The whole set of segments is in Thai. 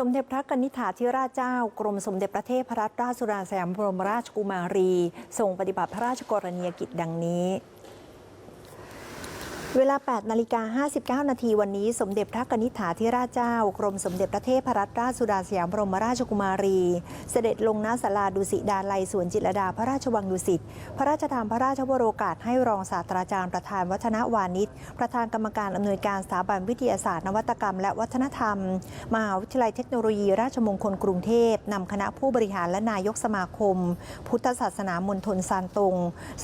สมเด็จพระกนิษฐาธิราชเจ้า กรมสมเด็จพระเทพรัตนราชสุดาสยามบรมราชกุมารีทรงปฏิบัติพระราชกรณียกิจดังนี้ เวลา 8 นาฬิกา 59 นาทีวันนี้ สมเด็จพระกนิษฐาธิราชเจ้า กรมสมเด็จพระเทพรัตนราชสุดาสยามบรมราชกุมารี เสด็จลงณศาลาดุสิดาลัยสวนจิตรดาพระราชวังดุสิต พระราชทานพระราชวโรกาสให้รองศาสตราจารย์ประธานวัฒนวานิช ประธานกรรมการอำนวยการสถาบันวิทยาศาสตร์นวัตกรรม และวัฒนธรรม มหาวิทยาลัยเทคโนโลยี ราชมงคลกรุงเทพนำคณะผู้บริหารและนายกสมาคม พุทธศาสนามณฑลซานตง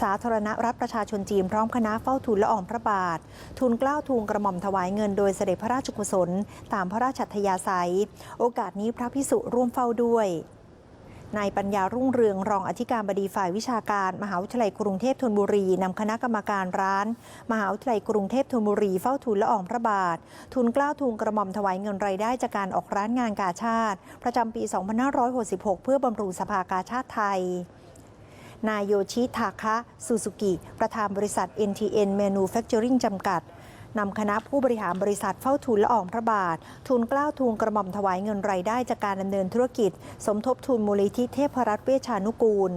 สาธารณรัฐประชาชนจีนพร้อมคณะเฝ้าทูลละอองพระบาททูลเกล้าวทูลกระหม่อมถวายเงินโดยเสด็จพระราชกุศล ตามพระราชอัธยาศัย โอกาสนี้พระพิสุร่วมเฝ้าด้วยนายปัญญารุ่งเรืองรองอธิการบดีฝ่ายวิชาการ มหาวิทยาลัยกรุงเทพธนบุรีนำคณะกรรมการร้าน มหาวิทยาลัยกรุงเทพธนบุรีเฝ้าทูลละอองพระบาททูลเกล้าวทูลกระหม่อมถวายเงินรายได้จากการออกร้านงานกาชาติ ประจำปี 2566 เพื่อบำรุงสภากาชาติไทย นายโยชิทาคะซูซูกิ ประธานบริษัท NTN Manufacturing จำกัดนำคณะผู้บริหารบริษัทเฝ้าทุนละอองพระบาท ทุนกล้าวทุนกระหม่อมถวายเงินรายได้จากการดำเนินธุรกิจ สมทบทุนมูลนิธิเทพรัตน์เวชานุกูล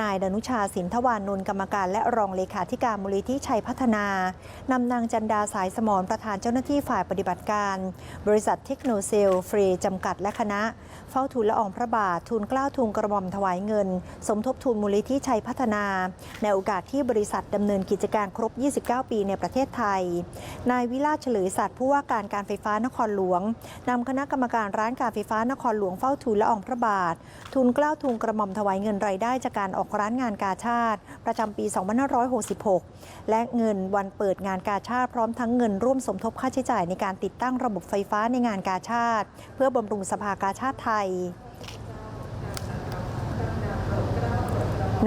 นายดนุชาสินทวานนท์กรรมการและรองเลขาธิการมูลนิธิชัยพัฒนานำนางจันดาสายสมรประธานเจ้าหน้าที่ฝ่ายปฏิบัติการ บริษัทเทคโนเซลฟรีจำกัดและคณะ เฝ้าทูลละอองพระบาททูลเกล้าทูลกระหม่อมถวายเงิน สมทบทุนมูลนิธิชัยพัฒนา ในโอกาสที่บริษัทดำเนินกิจการครบ 29 ปีในประเทศไทย นายวิลาศเฉลยสัตว์ผู้ว่าการการไฟฟ้านครหลวงนำคณะกรรมการร้านการไฟฟ้านครหลวงเฝ้าทูลละอองพระบาททูลเกล้าทูลกระหม่อมถวายเงินรายได้จากการออกร้านงานกาชาติ ประจำปี 2566 และเงินวันเปิดงานกาชาติ พร้อมทั้งเงินร่วมสมทบค่าใช้จ่ายในการติดตั้งระบบไฟฟ้าในงานกาชาติ เพื่อบำรุงสภากาชาติไทย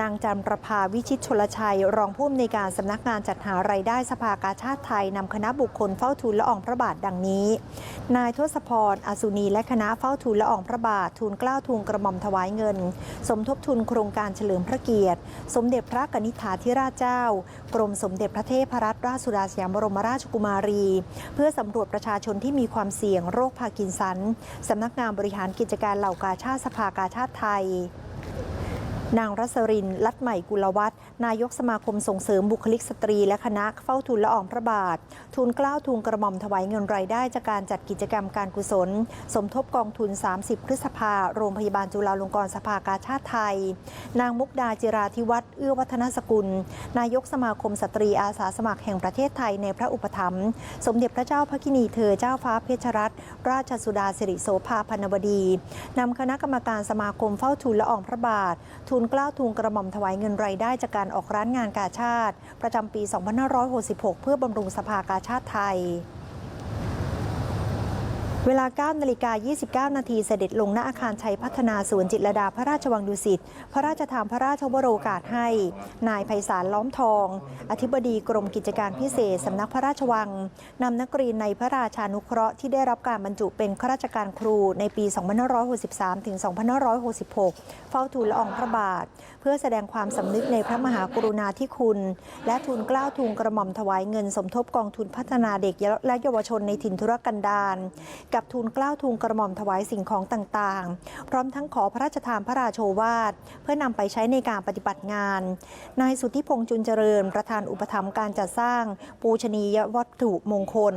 นางจันประภาวิชิตชลชัย รองผู้อำนวยการสำนักงานจัดหารายได้สภากาชาติไทยนำคณะบุคคลเฝ้าทูลละอองพระบาทดังนี้ นายทศพรอสุนีและคณะเฝ้าทูลละอองพระบาททูลเกล้าทูลกระหม่อมถวายเงิน สมทบทุนโครงการเฉลิมพระเกียรติ สมเด็จพระกนิษฐาธิราชเจ้า กรมสมเด็จพระเทพรัตนราชสุดาสยามบรมราชกุมารี เพื่อสำรวจประชาชนที่มีความเสี่ยงโรคพาร์กินสันสำนักงานบริหารกิจการเหล่ากาชาติสภากาชาติไทย นางรัศรินลัดใหม่กุลวัฒน์นายกสมาคมส่งเสริมบุคลิกสตรี และคณะเฝ้าทูลละอองพระบาททูลเกล้าวทูลกระหม่อมถวายเงินรายได้จากการจัดกิจกรรมการกุศล สมทบกองทุน 30 พฤษภา โรงพยาบาลจุฬาลงกรณ์สภากาชาติไทย นางมุกดาจิราธิวัฒน์เอื้อวัฒนสกุล นายกสมาคมสตรีอาสาสมัครแห่งประเทศไทยในพระอุปถัมภ์สมเด็จพระเจ้าพระกินีเธอเจ้าฟ้าเพชรรัตนราชสุดาสิริโสภาพนวดีนำคณะกรรมการสมาคมเฝ้าทูลละอองพระบาททูลเกล้าทูลกระหม่อมถวายเงินรายได้จากการออกร้านงานกาชาติ ประจำปี 2566 เพื่อบำรุงสภากาชาติไทย เวลา9นาฬิกา29 นาทีเสด็จลงณอาคารชัยพัฒนาสวนจิตรดาพระราชวังดุสิต พระราชทานพระราชวโรกาสให้ นายไพศาลล้อมทอง อธิบดีกรมกิจการพิเศษสำนักพระราชวังนำนักเรียนในพระราชานุเคราะห์ที่ได้รับการบรรจุเป็นข้าราชการครูในปี 2563 ถึง 2566 เฝ้าทูลละอองพระบาท เพื่อแสดงความสำนึกในพระมหากรุณาธิคุณ และทูลกล้าวทูลกระหม่อมถวายเงินสมทบกองทุนพัฒนาเด็กและเยาวชนในถิ่นธุรกันดารกับทูลเกล้าทูลกระหม่อมถวายสิ่งของต่างๆ พร้อมทั้งขอพระราชทานพระราโชวาท เพื่อนำไปใช้ในการปฏิบัติงาน นายสุทธิพงษ์จุนเจริญ ประธานอุปถัมภ์การจัดสร้าง ปูชนียวัตถุมงคล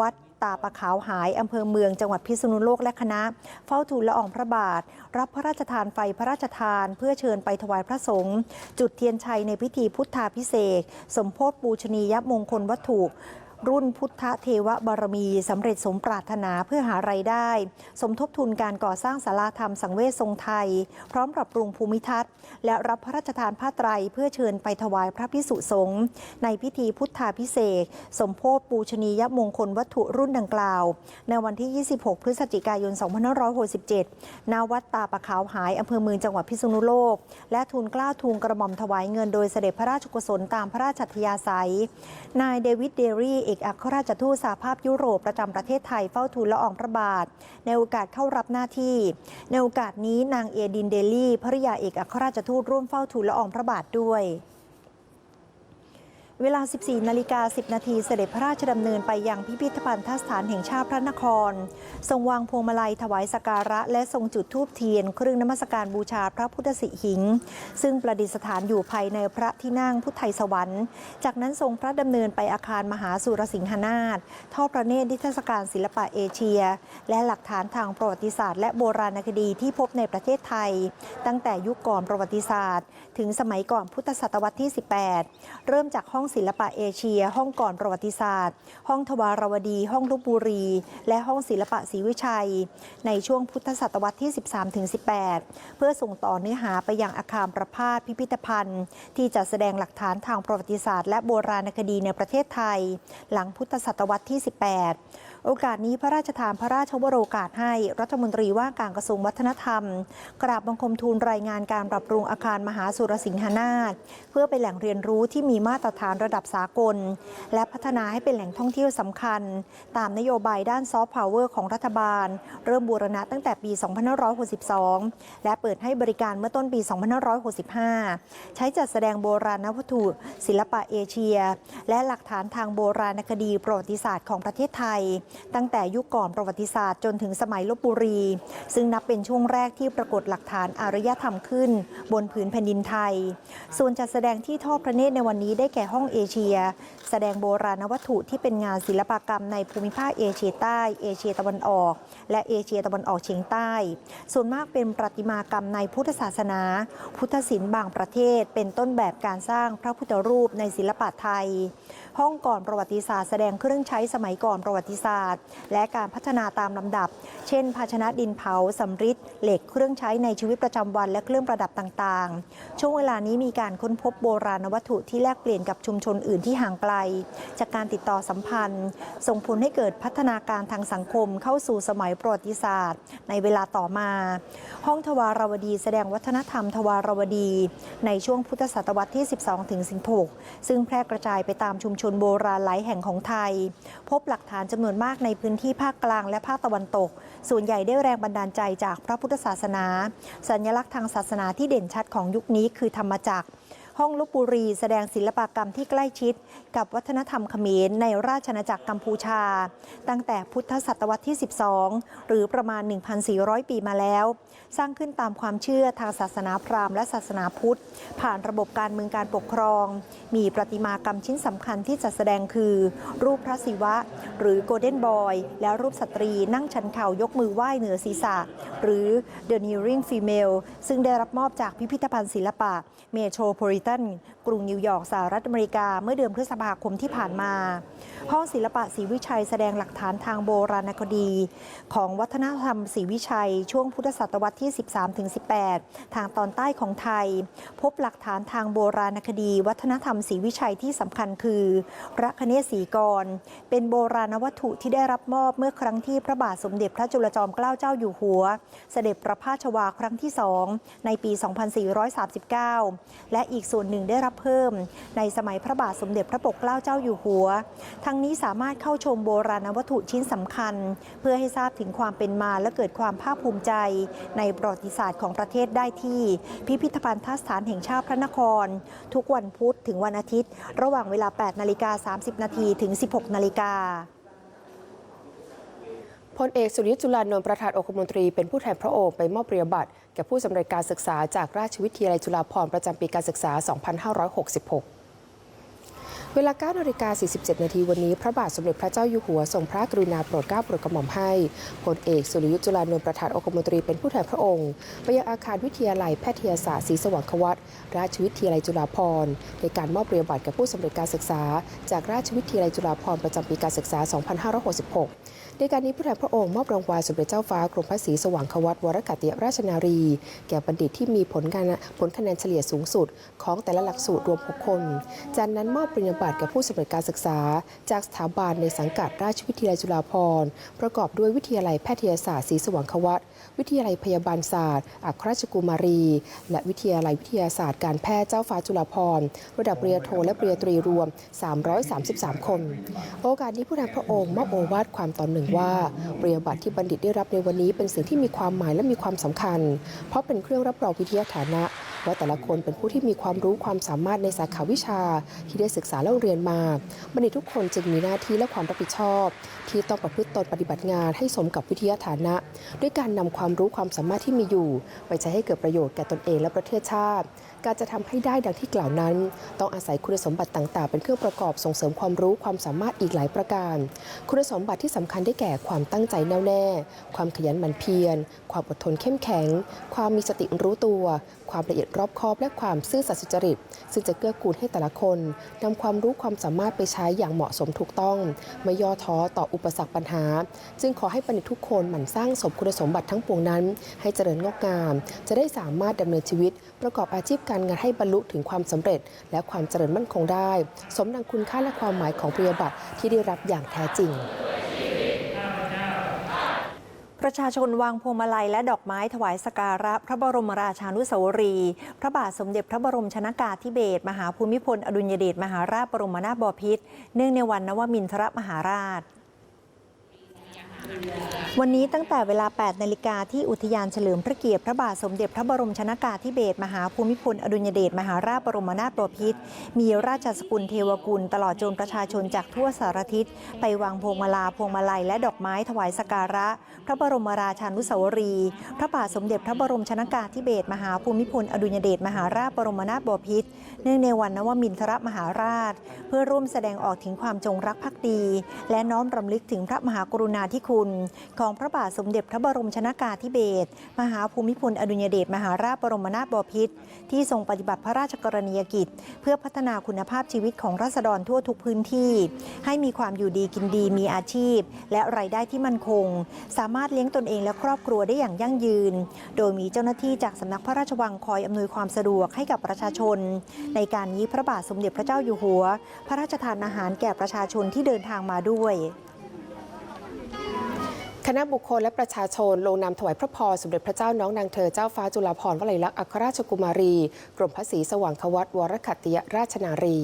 วัดตาปะขาวหาย อำเภอเมืองจังหวัดพิษณุโลกและคณะ เฝ้าทูลละอองพระบาท รับพระราชทานไฟพระราชทาน เพื่อเชิญไปถวายพระสงฆ์จุดเทียนชัยในพิธีพุทธาพิเศษ สมโพธิปูชนียมงคลวัตถุ รุ่นพุทธเทวบารมีสำเร็จสมปรารถนาเพื่อหาไรายได้ สมทบทุนการก่อสร้างศาลาธรรมสังเวชทรงไทย พร้อมปรับปรุงภูมิทัศน์ และรับพระราชทานผ้าไตรเพื่อเชิญไปถวายพระพิสุสงฆ์ในพิธีพุทธาพิเศษ สมโพธปูชนียมงคลวัตถุรุ่นดังกล่าว ในวันที่ 26 พฤศจิกายน 2567ณวัดตาปะขาวหายอำเภอเมืองจังหวัดพิษณุโลก และทูลกล้าทูลกระหม่อมถวายเงินโดยเสด็จพระราชกุศลตามพระราชัธยาศัย นายเดวิดเดรี่เอกอัครราชทูตสหภาพยุโรปประจำประเทศไทยเฝ้าทูลละอองพระบาท ในโอกาสเข้ารับหน้าที่ ในโอกาสนี้นางเอดินเดลี่ภริยาเอกอัครราชทูตร่วมเฝ้าทูลละอองพระบาทด้วย เวลา 14 นาฬิกา 10 นาทีเสด็จพระราชดำเนินไปยังพิพิธภัณฑสถานแห่งชาติพระนคร ทรงวางพวงมาลัยถวายสักการะ และทรงจุดธูปเทียน เครื่องนมัสการบูชาพระพุทธสิหิง ซึ่งประดิษฐานอยู่ภายในพระที่นั่งพุทธไทยสวรรค์ จากนั้นทรงพระดำเนินไปอาคารมหาสุรสิงหนาถทอดพระเนตรนิทรรศการศิลปะเอเชีย และหลักฐานทางประวัติศาสตร์ และโบราณคดีที่พบในประเทศไทย ตั้งแต่ยุคก่อนประวัติศาสตร์ ถึงสมัยก่อนพุทธศตวรรษที่ 18 เริ่มจากห้องศิลปะเอเชีย ห้องก่อนประวัติศาสตร์ ห้องทวารวดี ห้องลบบุรี และห้องศิลปะศรีวิชัย ในช่วงพุทธศตวรรษที่ 13-18 เพื่อส่งต่อเนื้อหาไปยังอาคารประพาสพิพิธภัณฑ์ ที่จะแสดงหลักฐานทางประวัติศาสตร์ และโบราณคดีในประเทศไทย หลังพุทธศตวรรษที่ 18 โอกาสนี้พระราชทานพระราชวโรกาสให้รัฐมนตรีว่าการกระทรวงวัฒนธรรม กราบบังคมทูลรายงานการปรับปรุงอาคารมหาสุรสิงหนาถเพื่อเป็นแหล่งเรียนรู้ที่มีมาตรฐานระดับสากล และพัฒนาให้เป็นแหล่งท่องเที่ยวสำคัญ ตามนโยบายด้านซอฟต์พาวเวอร์ของรัฐบาล เริ่มบูรณะตั้งแต่ปี 2562 และเปิดให้บริการเมื่อต้นปี 2565 ใช้จัดแสดงโบราณวัตถุ ศิลปะเอเชีย และหลักฐานทางโบราณคดีประวัติศาสตร์ของประเทศไทยตั้งแต่ยุคก่อนประวัติศาสตร์จนถึงสมัยลบบุรี ซึ่งนับเป็นช่วงแรกที่ปรากฏหลักฐานอารยธรรมขึ้น บนผืนแผ่นดินไทย ส่วนจัดแสดงที่ทอดพระเนตรในวันนี้ได้แก่ห้องเอเชีย แสดงโบราณวัตถุที่เป็นงานศิลปกรรมในภูมิภาคเอเชียใต้ เอเชียตะวันออก และเอเชียตะวันออกเฉียงใต้ ส่วนมากเป็นประติมากรรมในพุทธศาสนา พุทธศิลป์บางประเทศ เป็นต้นแบบการสร้างพระพุทธรูปในศิลปะไทย ห้องก่อนประวัติศาสตร์แสดงเครื่องใช้สมัยก่อนประวัติศาสตร์ และการพัฒนาตามลำดับ เช่น ภาชนะดินเผาสำริดเหล็กเครื่องใช้ในชีวิตประจำวันและเครื่องประดับต่างๆ ช่วงเวลานี้มีการค้นพบโบราณวัตถุที่แลกเปลี่ยนกับชุมชนอื่นที่ห่างไกล จากการติดต่อสัมพันธ์ ส่งผลให้เกิดพัฒนาการทางสังคมเข้าสู่สมัยประวัติศาสตร์ ในเวลาต่อมา ห้องทวารวดีแสดงวัฒนธรรมทวารวดี ในช่วงพุทธศตวรรษที่ 12ถึง16 ซึ่งแพร่กระจายไปตามชุมชนชนโบราณหลายแห่งของไทย พบหลักฐานจำนวนมากในพื้นที่ภาคกลางและภาคตะวันตก ส่วนใหญ่ได้แรงบันดาลใจจากพระพุทธศาสนา สัญลักษณ์ทางศาสนาที่เด่นชัดของยุคนี้คือธรรมจักร ห้องลบบุรี แสดงศิลปกรรมที่ใกล้ชิด กับวัฒนธรรมเขมรในราชอาจักรกัมพูชา ตั้งแต่พุทธศตวรรษที่ 12 หรือประมาณ 1,400 ปีมาแล้ว สร้างขึ้นตามความเชื่อทางศาสนาพราหมณ์และศาสนาพุทธ ผ่านระบบการเมืองการปกครอง มีประติมากรรมชิ้นสำคัญที่จัดแสดงคือ รูปพระศิวะ หรือโกลเด้นบอยและรูปสตรีนั่งชันเข่ายกมือไหว้เหนือศีรษะ หรือ The Kneeling Female ซึ่งได้รับมอบจากพิพิธภัณฑ์ศิลปะเมกรุงนิวยอร์กสหรัฐอเมริกาเมื่อเดือนพฤษภาคมที่ผ่านมา ห้องศิลปะศรีวิชัยแสดงหลักฐานทางโบราณคดี ของวัฒนธรรมศรีวิชัย ช่วงพุทธศตวรรษที่ 13-18 ทางตอนใต้ของไทย พบหลักฐานทางโบราณคดี วัฒนธรรมศรีวิชัยที่สำคัญคือ พระคเนศศรีกร เป็นโบราณวัตถุที่ได้รับมอบเมื่อครั้งที่พระบาทสมเด็จพระจุลจอมเกล้าเจ้าอยู่หัว เสด็จประพาสวาครั้งที่สองในปี 2439 และอีกส่วนหนึ่งได้รับเพิ่ม ในสมัยพระบาทสมเด็จพระปกเกล้าเจ้าอยู่หัว ทั้งนี้สามารถเข้าชมโบราณวัตถุชิ้นสำคัญ เพื่อให้ทราบถึงความเป็นมาและเกิดความภาคภูมิใจ ในประวัติศาสตร์ของประเทศได้ที่ พิพิธภัณฑสถานแห่งชาติพระนคร ทุกวันพุธถึงวันอาทิตย์ ระหว่างเวลา 8 นาฬิกา 30 นาทีถึง 16 นาฬิกาพลเอกสุริยจุลานนท์ประธานองคมนตรีเป็นผู้แทนพระองค์ไปมอบปริญญาบัตร แก่ผู้สำเร็จการศึกษาจากราชวิทยาลัยจุฬาภรณ์ประจำปีการศึกษา 2566เวลา9นาฬิกา47 นาทีวันนี้พระบาทสมเด็จพระเจ้าอยู่หัวทรงพระกรุณาโปรดเกล้าโปรดกระหม่อมให้พลเอกสุริยุทธ์จุลานนท์ประธานองคมนตรีเป็นผู้แทนพระองค์ ไปยังอาคารวิทยาลัยแพทยศาสตร์ศรีสว่างควัตราชวิทยาลัยจุฬาภรณ์ในการมอบปริญญาบัตรแก่ผู้สำเร็จการศึกษา จากราชวิทยาลัยจุฬาภรณ์ประจำปีการศึกษา 2566 ในการนี้ผู้แทนพระองค์มอบรางวัลสมเด็จเจ้าฟ้ากรมพระศรีสว่างควัตวรกัติยราชนารี แก่บัณฑิตที่มีผลงานผลคะแนนเฉลี่ยสูงสุด ของแต่ละหลักสูตรรวม 6 คน จากนั้นมอบปริญญาบัตรแก่ผู้สำเร็จการศึกษา จากสถาบันในสังกัดราชวิทยาลัยจุฬาภรณ์ประกอบด้วยวิทยาลัยแพทยศาสตร์ศรีสว่างควัตวิทยาลัยพยาบาลศาสตร์ อัครราชกุมารี และวิทยาลัยวิทยาศาสตร์การแพทย์เจ้าฟ้าจุฬาภรณ์ระดับปริญญาโทและปริญญาตรีรวม 333 คน โอกาสนี้ผู้แทนพระองค์มอบโอวาทความตอนหนึ่งว่าปริญญาบัตรที่บัณฑิตได้รับในวันนี้เป็นสิ่งที่มีความหมายและมีความสำคัญ เพราะเป็นเครื่องรับรองวิทยาฐานะ ว่าแต่ละคนเป็นผู้ที่มีความรู้ความสามารถในสาขาวิชา ที่ได้ศึกษาและเรียนมา บัณฑิตทุกคนจึงมีหน้าที่และความรับผิดชอบ ที่ต้องประพฤติตนปฏิบัติงานให้สมกับวิทยาฐานะ ด้วยการนำความรู้ความสามารถที่มีอยู่ ไปใช้ให้เกิดประโยชน์แก่ตนเองและประเทศชาติ การจะทำให้ได้ดังที่กล่าวนั้น ต้องอาศัยคุณสมบัติต่าง ๆ เป็นเครื่องประกอบส่งเสริมความรู้ความสามารถอีกหลายประการ คุณสมบัติที่สำคัญได้แก่ความตั้งใจแน่วแน่ ความขยันหมั่นเพียร ความอดทนเข้มแข็ง ความมีสติรู้ตัว ความละเอียดรอบคอบและความซื่อสัตย์สุจริต ซึ่งจะเกื้อกูลให้แต่ละคนนำความรู้ความสามารถไปใช้อย่างเหมาะสมถูกต้อง ไม่ย่อท้อต่ออุปสรรคปัญหา จึงขอให้บัณฑิตทุกคนหมั่นสร้างสมคุณสมบัติทั้งปวงนั้น ให้เจริญงอกงาม จะได้สามารถดำเนินชีวิต ประกอบอาชีพการงานให้บรรลุถึงความสำเร็จ และความเจริญมั่นคงได้ สมดังคุณค่าและความหมายของปริยบัตรที่ได้รับอย่างแท้จริง ประชาชนวางพวงมาลัยและดอกไม้ถวายสการะ พระบรมราชานุสาวรีพระบาทสมเด็จพระบรมชนากาธิเบศรมหาภูมิพล อดุลยเดชมหาราชบรมนาถบพิตรเนื่องในวันนวมินทรมหาราช วันนี้ตั้งแต่เวลา 8 นาฬิกาที่อุทยานเฉลิมพระเกียรติพระบาทสมเด็จพระบรมชนากาธิเบศรมหาภูมิพลอดุลยเดชมหาราชบรมนาถบพิตรมีราชสกุลเทวกุล ตลอดจนประชาชนจากทั่วสารทิศ ไปวางพวงมาลาพวงมาลัยและดอกไม้ถวายสการะ พระบรมราชานุสาวรี พระบาทสมเด็จพระบรมชนากาธิเบศรมหาภูมิพลอดุลยเดชมหาราชบรมนาถบพิตรเนื่องในวันนวมินทรมหาราช เพื่อร่วมแสดงออกถึงความจงรักภักดี และน้อมรำลึกถึงพระมหากรุณาธิคุณของพระบาทสมเด็จพระบรมชนากาธิเบศรมหาภูมิพลอดุลยเดชมหาราชบรมนาถบพิตรที่ทรงปฏิบัติพระราชกรณียกิจ เพื่อพัฒนาคุณภาพชีวิตของราษฎรทั่วทุกพื้นที่ ให้มีความอยู่ดีกินดีมีอาชีพ และรายได้ที่มั่นคง สามารถเลี้ยงตนเองและครอบครัวได้อย่างยั่งยืน โดยมีเจ้าหน้าที่จากสำนักพระราชวังคอยอำนวยความสะดวกให้กับประชาชน ในการนี้พระบาทสมเด็จพระเจ้าอยู่หัว พระราชทานอาหารแก่ประชาชนที่เดินทางมาด้วย คณะบุคคลและประชาชนลงนามถวายพระพรสมเด็จพระเจ้าน้องนางเธอเจ้าฟ้าจุฬาภรณ์วลัยลักษณ์อัครราชกุมารี กรมพระศรีสว่างควัตวรคัตติยราชนารี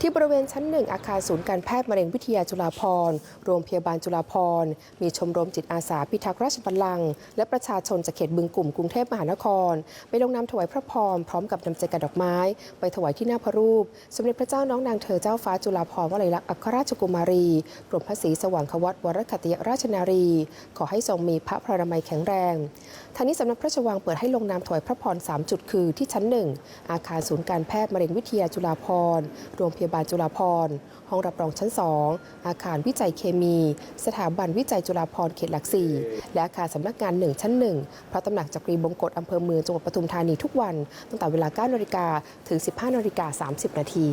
ที่บริเวณชั้นหนึ่งอาคารศูนย์การแพทย์มะเร็งวิทยาจุฬาภรณ์โรงพยาบาลจุฬาภรณ์มีชมรมจิตอาสาพิทักษ์ราชบัลลังก์และประชาชนจากเขตบึงกลุ่มกรุงเทพมหานคร ไปลงนามถวายพระพรพร้อมกับนำใจกระดอกไม้ ไปถวายที่หน้าพระรูป สมเด็จพระเจ้าน้องนางเธอเจ้าฟ้าจุฬาภรณ์วลัยลักษณ์อัครราชกุมารีกรมพระศรีสว่างควัตวรคัตติยราชนารี ขอให้ทรงมีพระพลานามัยแข็งแรงทางนี้สำนักพระราชวังเปิดให้ลงนามถวายพระพร3จุดคือที่ชั้นหนึ่งอาคารศูนย์การแพทย์มะเร็งวิทยาจุฬาภรณ์โรงพยาบาลจุฬาภรณ์ห้องรับรองชั้น 2 อาคารวิจัยเคมี สถาบันวิจัยจุฬาภรณ์เขตหลักสี่และอาคารสำนักงาน 1 ชั้น 1 พระตำหนักจักรีบงกฎอำเภอเมืองจังหวัดปทุมธานีทุกวัน ตั้งแต่เวลา9นาฬิกาถึง 15นาฬิกา30 นาที